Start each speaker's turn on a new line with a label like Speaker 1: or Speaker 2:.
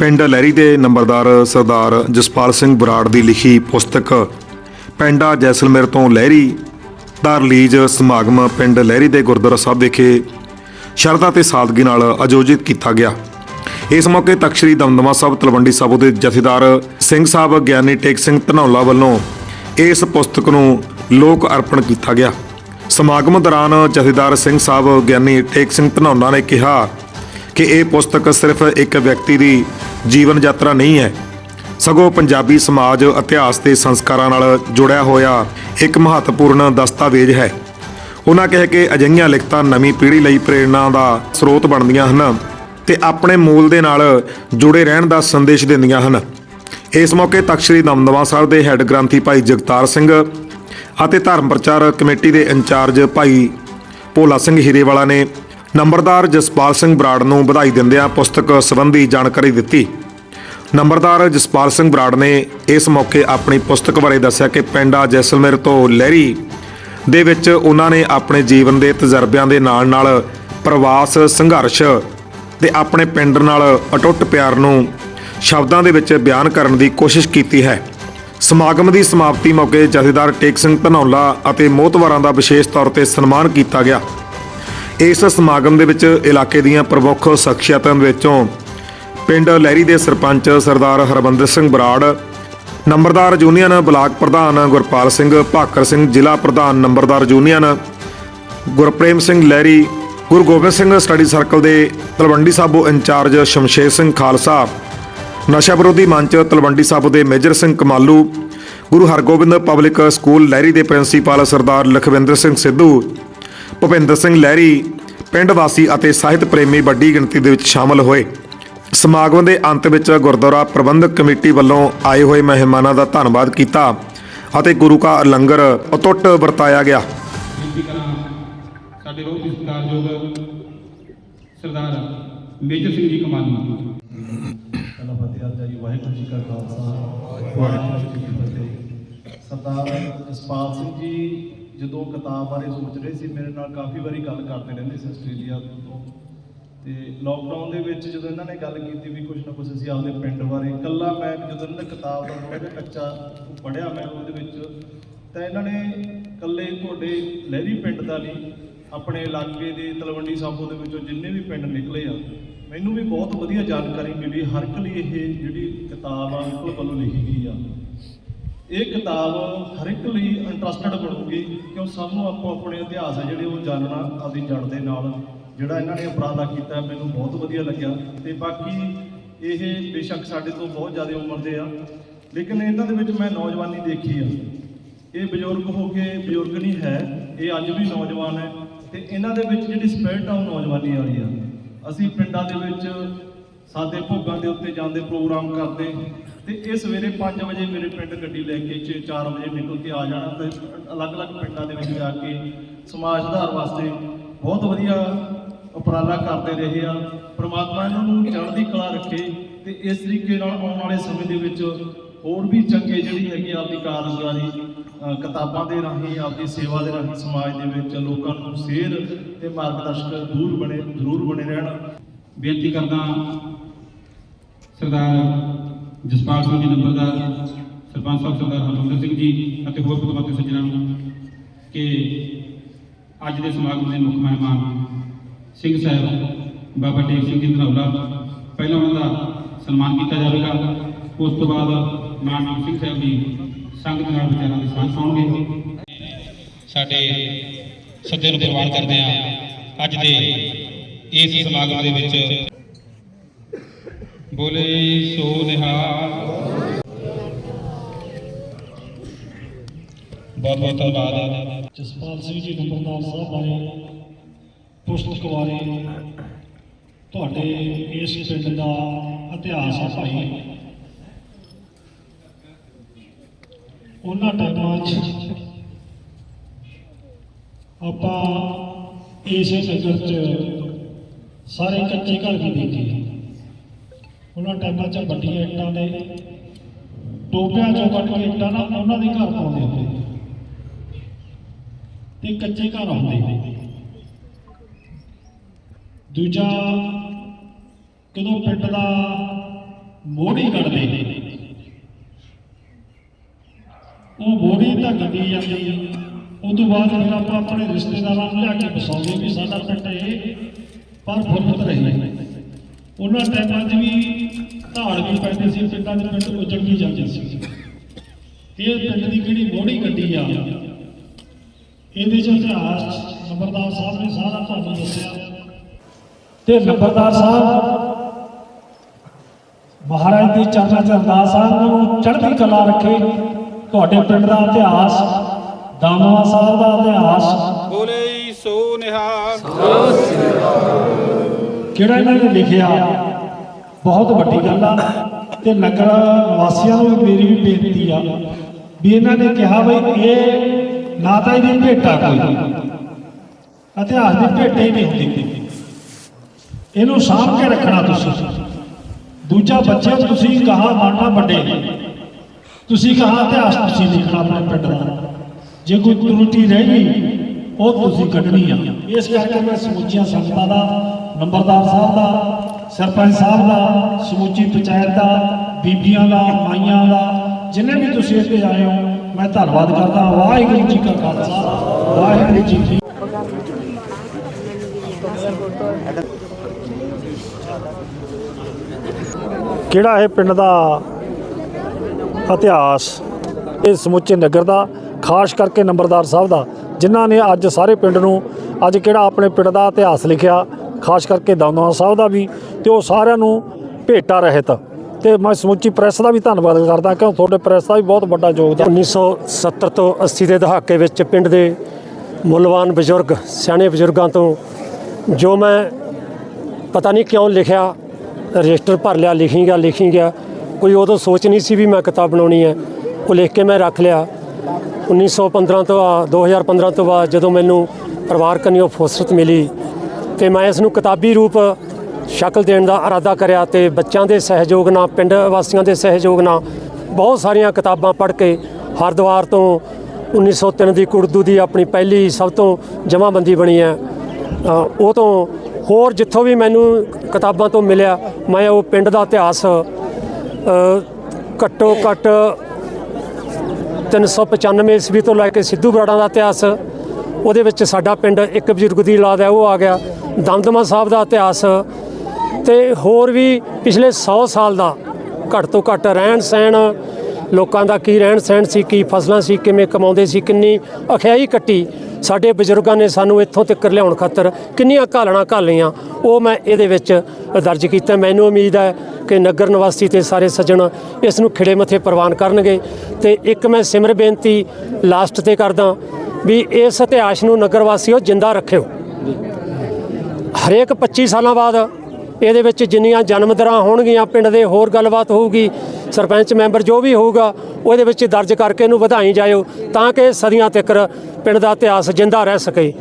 Speaker 1: ਪਿੰਡ ਲਹਿਰੀ ਦੇ ਨੰਬਰਦਾਰ ਸਰਦਾਰ ਜਸਪਾਲ ਸਿੰਘ ਬਰਾੜ ਦੀ ਲਿਖੀ ਪੁਸਤਕ, ਪਿੰਡਾ ਜੈਸਲਮੇਰ ਤੋਂ ਲਹਿਰੀ ਦਾ ਰਿਲੀਜ਼ ਸਮਾਗਮ ਪਿੰਡ ਲਹਿਰੀ ਦੇ ਗੁਰਦੁਆਰਾ ਸਾਹਿਬ ਵਿਖੇ ਸ਼ਰਧਾ ਤੇ ਸਾਦਗੀ ਨਾਲ ਆਯੋਜਿਤ ਕੀਤਾ ਗਿਆ। ਇਸ ਮੌਕੇ ਤਖਤ ਦਮਦਮਾ ਸਾਹਿਬ, ਤਲਵੰਡੀ ਸਾਹਿਬ ਦੇ ਜਥੇਦਾਰ ਸਿੰਘ ਸਾਹਿਬ, ਗਿਆਨੀ ਟੇਕ ਸਿੰਘ ਧਨੌਲਾ ਵੱਲੋਂ ਇਸ ਪੁਸਤਕ ਨੂੰ ਲੋਕ ਅਰਪਣ ਕੀਤਾ ਗਿਆ। ਸਮਾਗਮ ਦੌਰਾਨ ਜਥੇਦਾਰ ਸਿੰਘ ਸਾਹਿਬ, ਗਿਆਨੀ ਟੇਕ ਸਿੰਘ ਧਨੌਲਾ ਨੇ ਕਿਹਾ ਕਿ ਇਹ ਪੁਸਤਕ ਸਿਰਫ ਇੱਕ ਵਿਅਕਤੀ ਦੀ ਜੀਵਨ ਯਾਤਰਾ ਨਹੀਂ ਹੈ। ਸਗੋਂ ਪੰਜਾਬੀ ਸਮਾਜ, ਇਤਿਹਾਸ ਤੇ ਸੰਸਕਾਰਾਂ ਨਾਲ ਜੁੜਿਆ ਹੋਇਆ ਇੱਕ ਮਹੱਤਵਪੂਰਨ ਦਸਤਾਵੇਜ਼ ਹੈ। ਉਹਨਾਂ ਕਿਹਾ ਕਿ ਅਜਿਹੀਆਂ ਲਿਖਤਾਂ ਨਵੀਂ ਪੀੜ੍ਹੀ ਲਈ ਪ੍ਰੇਰਣਾ ਦਾ ਸਰੋਤ ਬਣਦੀਆਂ ਹਨ ਤੇ ਆਪਣੇ ਮੂਲ ਦੇ ਨਾਲ ਜੁੜੇ ਰਹਿਣ ਦਾ ਸੰਦੇਸ਼ ਦਿੰਦੀਆਂ ਹਨ। ਇਸ ਮੌਕੇ ਤਖਤ ਸ੍ਰੀ ਦਮਦਮਾ ਸਾਹਿਬ ਦੇ ਹੈੱਡ ਗ੍ਰੰਥੀ ਭਾਈ ਜਗਤਾਰ ਸਿੰਘ ਅਤੇ ਧਰਮ ਪ੍ਰਚਾਰ ਕਮੇਟੀ ਦੇ ਇੰਚਾਰਜ ਭਾਈ ਭੋਲਾ ਸਿੰਘ ਹੀਰੇਵਾਲਾ ਨੇ ਨੰਬਰਦਾਰ ਜਸਪਾਲ ਸਿੰਘ ਬਰਾੜ ਨੂੰ ਵਧਾਈ ਦਿੰਦਿਆਂ ਪੁਸਤਕ ਸੰਬੰਧੀ ਜਾਣਕਾਰੀ ਦਿੱਤੀ। ਨੰਬਰਦਾਰ ਜਸਪਾਲ ਸਿੰਘ ਬਰਾੜ ਨੇ ਇਸ ਮੌਕੇ ਆਪਣੀ ਪੁਸਤਕ ਬਾਰੇ ਦੱਸਿਆ ਕਿ ਪਿੰਡਾ ਜੈਸਲਮੇਰ ਤੋਂ ਲਹਿਰੀ ਦੇ ਵਿੱਚ ਉਹਨਾਂ ਨੇ ਆਪਣੇ ਜੀਵਨ ਦੇ ਤਜਰਬਿਆਂ ਦੇ ਨਾਲ-ਨਾਲ ਪ੍ਰਵਾਸ, ਸੰਘਰਸ਼ ਤੇ ਆਪਣੇ ਪਿੰਡ ਨਾਲ ਅਟੁੱਟ ਪਿਆਰ ਨੂੰ ਸ਼ਬਦਾਂ ਦੇ ਵਿੱਚ ਬਿਆਨ ਕਰਨ ਦੀ ਕੋਸ਼ਿਸ਼ ਕੀਤੀ ਹੈ। ਸਮਾਗਮ ਦੀ ਸਮਾਪਤੀ ਮੌਕੇ ਜਥੇਦਾਰ ਟੇਕ ਸਿੰਘ ਧਨੌਲਾ ਅਤੇ ਮੋਹਤਵਾਰਾਂ ਦਾ ਵਿਸ਼ੇਸ਼ ਤੌਰ ਤੇ ਸਨਮਾਨ ਕੀਤਾ ਗਿਆ। ਇਸ ਸਮਾਗਮ ਦੇ ਵਿੱਚ ਇਲਾਕੇ ਦੀਆਂ ਪ੍ਰਮੁੱਖ ਸ਼ਖਸੀਅਤਾਂ ਵਿੱਚੋਂ ਪਿੰਡ ਲਹਿਰੀ ਦੇ ਸਰਪੰਚ ਸਰਦਾਰ ਹਰਬੰਦਰ ਸਿੰਘ ਬਰਾੜ, ਨੰਬਰਦਾਰ ਯੂਨੀਅਨ ਬਲਾਕ ਪ੍ਰਧਾਨ ਗੁਰਪਾਲ ਸਿੰਘ ਭਾਕਰ ਸਿੰਘ, ਜ਼ਿਲ੍ਹਾ ਪ੍ਰਧਾਨ ਨੰਬਰਦਾਰ union Gurprem Singh Lehri, Guru Gobind Singh study circle ਦੇ ਤਲਵੰਡੀ ਸਾਬੋ ਇੰਚਾਰਜ ਸ਼ਮਸ਼ੇਰ ਸਿੰਘ ਖਾਲਸਾ, ਨਸ਼ਾ ਵਿਰੋਧੀ ਮੰਚ ਤਲਵੰਡੀ ਸਾਬੋ ਦੇ ਮੇਜਰ ਸਿੰਘ ਕਮਾਲੂ, ਗੁਰੂ ਹਰਗੋਬਿੰਦ ਪਬਲਿਕ ਸਕੂਲ ਲਹਿਰੀ ਦੇ ਪ੍ਰਿੰਸੀਪਲ ਸਰਦਾਰ ਲਖਵਿੰਦਰ ਸਿੰਘ ਸਿੱਧੂ ਭੁਪਿੰਦਰ ਸਿੰਘ ਲਹਿਰੀ ਪਿੰਡ ਵਾਸੀ ਅਤੇ ਸਾਹਿਤ ਪ੍ਰੇਮੀ ਵੱਡੀ ਗਿਣਤੀ ਦੇ ਵਿੱਚ ਸ਼ਾਮਲ ਹੋਏ। ਸਮਾਗਮ ਦੇ ਅੰਤ ਵਿੱਚ ਗੁਰਦੁਆਰਾ ਪ੍ਰਬੰਧਕ ਕਮੇਟੀ ਵੱਲੋਂ ਆਏ ਹੋਏ ਮਹਿਮਾਨਾਂ ਦਾ ਧੰਨਵਾਦ ਕੀਤਾ ਅਤੇ ਗੁਰੂ ਕਾ ਲੰਗਰ ਅਟੁੱਟ ਵਰਤਾਇਆ ਗਿਆ।
Speaker 2: ਬੇਨਤੀ ਕਰਾਂ ਸਾਡੇ ਬਹੁਤ ਹੀ ਸਤਿਕਾਰਯੋਗ ਸਰਦਾਰ ਮੇਜਰ ਸਿੰਘ ਜੀ ਕਮਾਲੂ
Speaker 3: ਪਹਿਲਾ ਫਤਿਹ ਆਪ ਜੀ ਵਾਹਿਗੁਰੂ ਜੀ ਕਾ ਖਾਲਸਾ ਵਾਹਿਗੁਰੂ ਜੀ ਕੀ ਫਤਿਹ। ਸਰਦਾਰ ਜਸਪਾਲ ਸਿੰਘ ਜੀ ਜਦੋਂ ਕਿਤਾਬ ਬਾਰੇ ਸੋਚ ਰਹੇ ਸੀ, ਮੇਰੇ ਨਾਲ ਕਾਫੀ ਵਾਰੀ ਗੱਲ ਕਰਦੇ ਰਹਿੰਦੇ ਸੀ ਆਸਟ੍ਰੇਲੀਆ ਤੋਂ। ਤੇ ਲੋਕਡਾਊਨ ਦੇ ਵਿੱਚ ਜਦੋਂ ਇਹਨਾਂ ਨੇ ਗੱਲ ਕੀਤੀ ਵੀ ਕੁਝ ਨਾ ਕੁਝ ਅਸੀਂ ਆਪਦੇ ਪਿੰਡ ਬਾਰੇ, ਇਕੱਲਾ ਮੈਂ ਜਦੋਂ ਇਹਨਾਂ ਨੇ ਕਿਤਾਬ ਦਾ ਥੋੜਾ ਜਿਹਾ ਕੱਚਾ ਪੜਿਆ ਮੈਂ ਉਹਦੇ ਵਿੱਚ, ਤਾਂ ਇਹਨਾਂ ਨੇ ਇਕੱਲੇ ਤੁਹਾਡੇ ਲਹਿਰੀ ਪਿੰਡ ਦਾ ਨਹੀਂ, ਆਪਣੇ ਇਲਾਕੇ ਦੇ ਤਲਵੰਡੀ ਸਾਬੋ ਦੇ ਵਿੱਚੋਂ ਜਿੰਨੇ ਵੀ ਪਿੰਡ ਨਿਕਲੇ ਆ, ਮੈਨੂੰ ਵੀ ਬਹੁਤ ਵਧੀਆ ਜਾਣਕਾਰੀ ਮਿਲੀ। ਹਰ ਇੱਕ ਲਈ ਇਹ ਜਿਹੜੀ ਕਿਤਾਬ ਆ, ਬਿਲਕੁਲ ਵੱਲੋਂ ਲਿਖੀ ਗਈ ਆ। ਇਹ ਕਿਤਾਬ ਹਰ ਇੱਕ ਲਈ ਇੰਟਰਸਟਡ ਬਣੂਗੀ ਕਿਉਂ ਸਭ ਨੂੰ ਆਪੋ ਆਪਣੇ ਇਤਿਹਾਸ ਹੈ ਜਿਹੜੇ ਉਹ ਜਾਣਨਾ ਆਪਦੀ ਜੜ ਦੇ ਨਾਲ। ਜਿਹੜਾ ਇਹਨਾਂ ਨੇ ਉਪਰਾਲਾ ਕੀਤਾ, ਮੈਨੂੰ ਬਹੁਤ ਵਧੀਆ ਲੱਗਿਆ ਤੇ ਬਾਕੀ ਇਹ ਬੇਸ਼ੱਕ ਸਾਡੇ ਤੋਂ ਬਹੁਤ ਜ਼ਿਆਦਾ ਉਮਰ ਦੇ ਆ। ਲੇਕਿਨ ਇਹਨਾਂ ਦੇ ਵਿੱਚ ਮੈਂ ਨੌਜਵਾਨੀ ਦੇਖੀ ਆ। ਇਹ ਬਜ਼ੁਰਗ ਹੋ ਕੇ ਬਜ਼ੁਰਗ ਨਹੀਂ ਹੈ, ਇਹ ਅੱਜ ਵੀ ਨੌਜਵਾਨ ਹੈ ਤੇ ਇਹਨਾਂ ਦੇ ਵਿੱਚ ਜਿਹੜੀ ਸਪਿਰਿਟ ਆ, ਉਹ ਨੌਜਵਾਨੀ ਵਾਲੀ ਆ। ਅਸੀਂ ਪਿੰਡਾਂ ਦੇ ਵਿੱਚ ਸਾਦੇ ਭੋਗਾਂ ਦੇ ਉੱਤੇ ਜਾਂਦੇ ਪ੍ਰੋਗਰਾਮ ਕਰਦੇ ਤੇ ਇਹ ਸਵੇਰੇ 5 ਵਜੇ ਮੇਰੇ ਪਿੰਡ ਗੱਡੀ ਲੈ ਕੇ 4 ਵਜੇ ਨਿਕਲ ਕੇ ਆ ਜਾਣਾ ਤੇ ਅਲੱਗ-ਅਲੱਗ ਪਿੰਡਾਂ ਦੇ ਵਿੱਚ ਜਾ ਕੇ ਸਮਾਜ ਸੁਧਾਰ ਵਾਸਤੇ ਬਹੁਤ ਵਧੀਆ ਉਪਰਾਲਾ ਕਰਦੇ ਰਹੇ ਆ। ਪ੍ਰਮਾਤਮਾ ਇਹਨਾਂ ਨੂੰ ਚੜ੍ਹਦੀ ਕਲਾ ਰੱਖੇ ਤੇ ਇਸ ਤਰੀਕੇ ਨਾਲ ਆਉਣ ਵਾਲੇ ਸਮੇਂ ਦੇ ਵਿੱਚ ਹੋਰ ਵੀ ਚੰਗੇ ਜਿਹੜੀ ਹੈਗੀ ਆਪਦੀ ਕਾਰਗੁਜ਼ਾਰੀ ਕਿਤਾਬਾਂ ਦੇ ਰਾਹੀਂ, ਆਪਦੀ ਸੇਵਾ ਦੇ ਰਾਹੀਂ ਸਮਾਜ ਦੇ ਵਿੱਚ ਲੋਕਾਂ ਨੂੰ ਸੇਧ ਤੇ ਮਾਰਗਦਰਸ਼ਕ ਦੂਰ ਬਣੇ, ਜ਼ਰੂਰ ਬਣੇ ਰਹਿਣ।
Speaker 2: ਬੇਨਤੀ ਕਰਦਾ ਸਰਦਾਰ ਜਸਪਾਲ ਸਿੰਘ ਜੀ ਨੰਬਰਦਾਰ, ਸਰਪੰਚ ਸਾਹਿਬ ਸਰਦਾਰ ਹਰਮੰਦਰ ਸਿੰਘ ਜੀ ਅਤੇ ਹੋਰ ਪਤਵੰਤੇ ਸੱਜਣਾਂ ਨੂੰ ਕਿ ਅੱਜ ਦੇ ਸਮਾਗਮ ਦੇ ਮੁੱਖ ਮਹਿਮਾਨ ਸਿੰਘ ਸਾਹਿਬ, ਬਾਬਾ ਟੇਕ ਸਿੰਘ ਜੀ ਧਨੌਲਾ, ਪਹਿਲਾਂ ਉਹਨਾਂ ਦਾ ਸਨਮਾਨ ਕੀਤਾ ਜਾਵੇਗਾ। ਉਸ ਤੋਂ ਬਾਅਦ ਮਾਨਵ ਸਿੰਘ ਸਾਹਿਬ ਜੀ ਸੰਗਤ ਨਾਲ ਵਿਚਾਰਾਂ ਦੀ ਸਾਂਝ ਪਾਉਣਗੇ ਸਾਡੇ ਸੱਦੇ ਨੂੰ ਪ੍ਰਵਾਨ ਕਰਦੇ ਹਾਂ ਅੱਜ ਦੇ ਇਸ ਸਮਾਗਮ ਦੇ ਵਿੱਚ ਬੋਲੇ ਸੋ ਨਿਹਾਲ। ਬਹੁਤ ਬਹੁਤ ਧੰਨਵਾਦ।
Speaker 4: ਜਸਪਾਲ ਸਿੰਘ ਜੀ, ਨੰਬਰਦਾਰ ਸਾਹਿਬ ਬਾਰੇ ਪੁਸਤਕ ਬਾਰੇ ਤੁਹਾਡੇ ਇਸ ਪਿੰਡ ਦਾ ਇਤਿਹਾਸ ਆ ਭਾਈ। ਉਹਨਾਂ ਟਾਈਮਾਂ 'ਚ ਆਪਾਂ ਇਸੇ ਨਗਰ 'ਚ ਸਾਰੇ ਕੱਚੇ ਘਰ ਵੀ ਦੇਖੇ ਉਹਨਾਂ ਟਾਈਮਾਂ 'ਚ ਵੱਡੀਆਂ ਇੱਟਾਂ ਦੇ, ਟੋਪਿਆਂ 'ਚੋਂ ਕੱਢ ਕੇ ਇੱਟਾਂ ਨਾਲ ਉਹਨਾਂ ਦੇ ਘਰ ਪਾਉਂਦੇ ਹੁੰਦੇ ਤੇ ਕੱਚੇ ਘਰ ਹੁੰਦੇ ਦੂਜਾ ਕਦੋਂ ਪਿੰਡ ਦਾ ਮੋੜੀ ਕੱਢਦੇ ਉਹ ਮੋੜੀ ਤਾਂ ਗੱਡੀ ਜਾਂਦੀ ਉਹ ਤੋਂ ਬਾਅਦ ਫਿਰ ਆਪਾਂ ਆਪਣੇ ਰਿਸ਼ਤੇਦਾਰਾਂ ਨੂੰ ਲਿਆ ਕੇ ਬਸਾਉਂਦੇ ਵੀ ਸਾਡਾ ਪਿੰਡ ਇਹ ਪਰ ਫੁੱਲਤ ਰਹੀ ਉਹਨਾਂ ਟਾਈਮਾਂ 'ਚ ਵੀ ਧਾੜ ਵੀ ਪੈਂਦੇ ਸੀ ਪਿੰਡਾਂ ਦੇ ਪਿੰਡ ਉੱਜੜ ਵੀ ਜਾਂਦੇ ਸੀ। ਇਹ ਪਿੰਡ ਦੀ ਕਿਹੜੀ ਮੋੜੀ ਗੱਡੀ ਆ? ਇਹਦੇ 'ਚ ਇਤਿਹਾਸ ਨੰਬਰਦਾਰ ਸਾਹਿਬ ਨੇ ਸਾਰਾ ਤੁਹਾਨੂੰ ਦੱਸਿਆ। ਤੇ ਨੰਬਰਦਾਰ ਸਾਹਿਬ ਮਹਾਰਾਜ ਦੀ ਚਰਨਾਂ 'ਚ ਅਰਦਾਸ ਆ ਉਹਨਾਂ ਨੂੰ ਚੜ੍ਹਦੀ ਕਲਾ ਰੱਖੇ। ਤੁਹਾਡੇ ਪਿੰਡ ਦਾ ਇਤਿਹਾਸ ਦਾਨਵਾ ਸਾਹਿਬ ਦਾ ਇਤਿਹਾਸ।
Speaker 2: ਬੋਲੇ ਸੋ ਨਿਹਾਲ।
Speaker 4: ਜਿਹੜਾ ਇਹਨਾਂ ਨੇ ਲਿਖਿਆ? ਬਹੁਤ ਵੱਡੀ ਗੱਲ ਆ। ਤੇ ਨਗਰ ਵਾਸੀਆਂ ਨੂੰ ਮੇਰੀ ਵੀ ਬੇਨਤੀ ਆ ਵੀ ਇਹਨਾਂ ਨੇ ਕਿਹਾ ਬਈ ਇਹ ਨਾ ਤਾਂ ਇਹਦੀ ਭੇਟਾ ਕੋਈ ਇਤਿਹਾਸ ਦੀ ਭੇਟੇ ਹੀ ਨਹੀਂ ਹੁੰਦੀ। ਇਹਨੂੰ ਸਾਂਭ ਕੇ ਰੱਖਣਾ ਤੁਸੀਂ। ਦੂਜਾ ਬੱਚੇ ਤੁਸੀਂ ਕਹਾ ਮਾਰਨਾ ਵੱਡੇ? ਤੁਸੀਂ ਕਹਾ ਇਤਿਹਾਸ ਤੁਸੀਂ ਲਿਖਣਾ ਆਪਣੇ ਪਿੰਡ ਦਾ? ਜੇ ਕੋਈ ਤਰੁਟੀ ਰਹਿ ਗਈ, ਉਹ ਤੁਸੀਂ ਕੱਢਣੀ ਆ। ਇਸ ਕਰਕੇ ਮੈਂ ਸਮੁੱਚੀਆਂ ਸੰਗਤਾਂ ਦਾ ਨੰਬਰਦਾਰ ਸਾਹਿਬ ਦਾ, ਸਰਪੰਚ ਸਾਹਿਬ ਦਾ, ਸਮੁੱਚੀ ਪੰਚਾਇਤ ਦਾ, ਬੀਬੀਆਂ ਦਾ, ਮਾਈਆਂ ਦਾ, ਜਿੰਨੇ ਵੀ ਤੁਸੀਂ ਇੱਥੇ ਆਏ ਹੋ, ਮੈਂ ਧੰਨਵਾਦ ਕਰਦਾ, ਵਾਹਿਗੁਰੂ ਜੀ ਕਾ ਖਾਲਸਾ, ਵਾਹਿਗੁਰੂ ਜੀ ਕੀ ਕਿਹੜਾ ਇਹ ਪਿੰਡ ਦਾ ਇਤਿਹਾਸ? ਇਹ ਸਮੁੱਚੇ ਨਗਰ ਦਾ, ਖਾਸ ਕਰਕੇ ਨੰਬਰਦਾਰ ਸਾਹਿਬ ਦਾ, ਜਿਨ੍ਹਾਂ ਨੇ ਅੱਜ ਸਾਰੇ ਪਿੰਡ ਨੂੰ, ਅੱਜ ਕਿਹੜਾ ਆਪਣੇ ਪਿੰਡ ਦਾ ਇਤਿਹਾਸ ਲਿਖਿਆ ਖਾਸ ਕਰਕੇ ਦਮਦਮਾ ਸਾਹਿਬ ਦਾ ਵੀ ਤੇ ਉਹ ਸਾਰਿਆਂ ਨੂੰ ਭੇਟਾ ਰਹਿਤ। ਤੇ ਮੈਂ ਸਮੁੱਚੀ ਪ੍ਰੈਸ ਦਾ ਵੀ ਧੰਨਵਾਦ ਕਰਦਾ ਕਿਉਂ ਤੁਹਾਡੇ ਪ੍ਰੈਸ ਦਾ ਵੀ ਬਹੁਤ ਵੱਡਾ ਯੋਗਦਾਨ।
Speaker 5: 1970 ਤੋਂ 80 ਦੇ ਦਹਾਕੇ ਵਿੱਚ ਪਿੰਡ ਦੇ ਮੁੱਲਵਾਨ ਬਜ਼ੁਰਗ, ਸਿਆਣੇ ਬਜ਼ੁਰਗਾਂ ਤੋਂ ਜੋ ਮੈਂ ਪਤਾ ਨਹੀਂ ਕਿਉਂ ਲਿਖਿਆ, ਰਜਿਸਟਰ ਭਰ ਲਿਆ, ਲਿਖੀ ਗਿਆ ਲਿਖੀ ਗਿਆ, ਕੋਈ ਉਦੋਂ ਸੋਚ ਨਹੀਂ ਸੀ ਵੀ ਮੈਂ ਕਿਤਾਬ ਬਣਾਉਣੀ ਹੈ। ਉਹ ਲਿਖ ਕੇ ਮੈਂ ਰੱਖ ਲਿਆ। 1915 ਤੋਂ ਆ 2015 ਤੋਂ ਬਾਅਦ ਜਦੋਂ ਮੈਨੂੰ ਪਰਿਵਾਰ ਕਨਿਓ ਫੁਰਸਤ ਮਿਲੀ ਤੇ ਮੈਂ ਇਸ ਨੂੰ ਕਿਤਾਬੀ ਰੂਪ ਸ਼ਕਲ ਦੇਣ ਦਾ ਇਰਾਦਾ ਕਰਿਆ ਤੇ ਬੱਚਿਆਂ ਦੇ ਸਹਿਯੋਗ ਨਾਲ, ਪਿੰਡ ਵਾਸੀਆਂ ਦੇ ਸਹਿਯੋਗ ਨਾਲ ਬਹੁਤ ਸਾਰੀਆਂ ਕਿਤਾਬਾਂ ਪੜ੍ਹ ਕੇ ਹਰਿਦੁਆਰ ਤੋਂ 1903 ਦੀ ਕੁਰਦੂ ਦੀ ਆਪਣੀ ਪਹਿਲੀ ਸਭ ਤੋਂ ਜਮ੍ਹਾਂਬੰਦੀ ਬਣੀ ਹੈ। ਉਹ ਤੋਂ ਹੋਰ ਜਿੱਥੋਂ ਵੀ ਮੈਨੂੰ ਕਿਤਾਬਾਂ ਤੋਂ ਮਿਲਿਆ, ਮੈਂ ਉਹ ਪਿੰਡ ਦਾ ਇਤਿਹਾਸ ਘੱਟੋ ਘੱਟ 395 ਈਸਵੀ ਤੋਂ ਲੈ ਕੇ ਸਿੱਧੂ ਬਰਾੜਾਂ ਦਾ ਇਤਿਹਾਸ ਉਹਦੇ ਵਿੱਚ ਸਾਡਾ ਪਿੰਡ ਇੱਕ ਬਜ਼ੁਰਗ ਦੀ ਔਲਾਦ ਹੈ, ਉਹ ਆ ਗਿਆ। ਦਮਦਮਾ ਸਾਹਿਬ ਦਾ ਇਤਿਹਾਸ ਤੇ ਹੋਰ ਵੀ ਪਿਛਲੇ 100 ਸਾਲ ਦਾ ਘੱਟ ਤੋਂ ਘੱਟ ਰਹਿਣ ਸਹਿਣ ਲੋਕਾਂ ਦਾ ਕੀ ਰਹਿਣ ਸਹਿਣ ਸੀ, ਕੀ ਫਸਲਾਂ ਸੀ, ਕਿਵੇਂ ਕਮਾਉਂਦੇ ਸੀ, ਕਿੰਨੀ ਅਖਿਆਈ ਕੱਟੀ ਸਾਡੇ ਬਜ਼ੁਰਗਾਂ ਨੇ ਸਾਨੂੰ ਇੱਥੋਂ ਤੱਕ ਲਿਆਉਣ ਖਾਤਰ ਕਿੰਨੀਆਂ ਘਾਲਣਾ ਘਾਲੀਆਂ ਉਹ ਮੈਂ ਇਹਦੇ ਵਿੱਚ ਦਰਜ ਕੀਤਾ। ਮੈਨੂੰ ਉਮੀਦ ਹੈ ਕਿ ਨਗਰ ਨਿਵਾਸੀ ਤੇ ਸਾਰੇ ਸੱਜਣ ਇਸ ਨੂੰ ਖਿੜੇ ਮੱਥੇ ਪ੍ਰਵਾਨ ਕਰਨਗੇ ਤੇ ਇੱਕ ਮੈਂ ਸਿਮਰ ਬੇਨਤੀ ਲਾਸਟ ਤੇ ਕਰਦਾ ਵੀ ਇਸ ਇਤਿਹਾਸ ਨੂੰ ਨਗਰ ਵਾਸੀਓ ਜਿੰਦਾ ਰੱਖਿਓ। ਹਰੇਕ 25 ਸਾਲਾਂ ਬਾਅਦ ਇਹਦੇ ਵਿੱਚ ਜਿੰਨੀਆਂ ਜਨਮ ਦਰਾਂ ਹੋਣਗੀਆਂ, ਪਿੰਡ ਦੇ ਹੋਰ ਗੱਲਬਾਤ ਹੋਊਗੀ ਸਰਪੰਚ ਮੈਂਬਰ ਜੋ ਵੀ ਹੋਊਗਾ, ਉਹਦੇ ਵਿੱਚ ਦਰਜ ਕਰਕੇ ਇਹਨੂੰ ਵਧਾਈ ਜਾਇਓ, ਤਾਂ ਕਿ ਸਦੀਆਂ ਤੱਕ ਪਿੰਡ ਦਾ ਇਤਿਹਾਸ ਜਿੰਦਾ ਰਹਿ ਸਕੇ।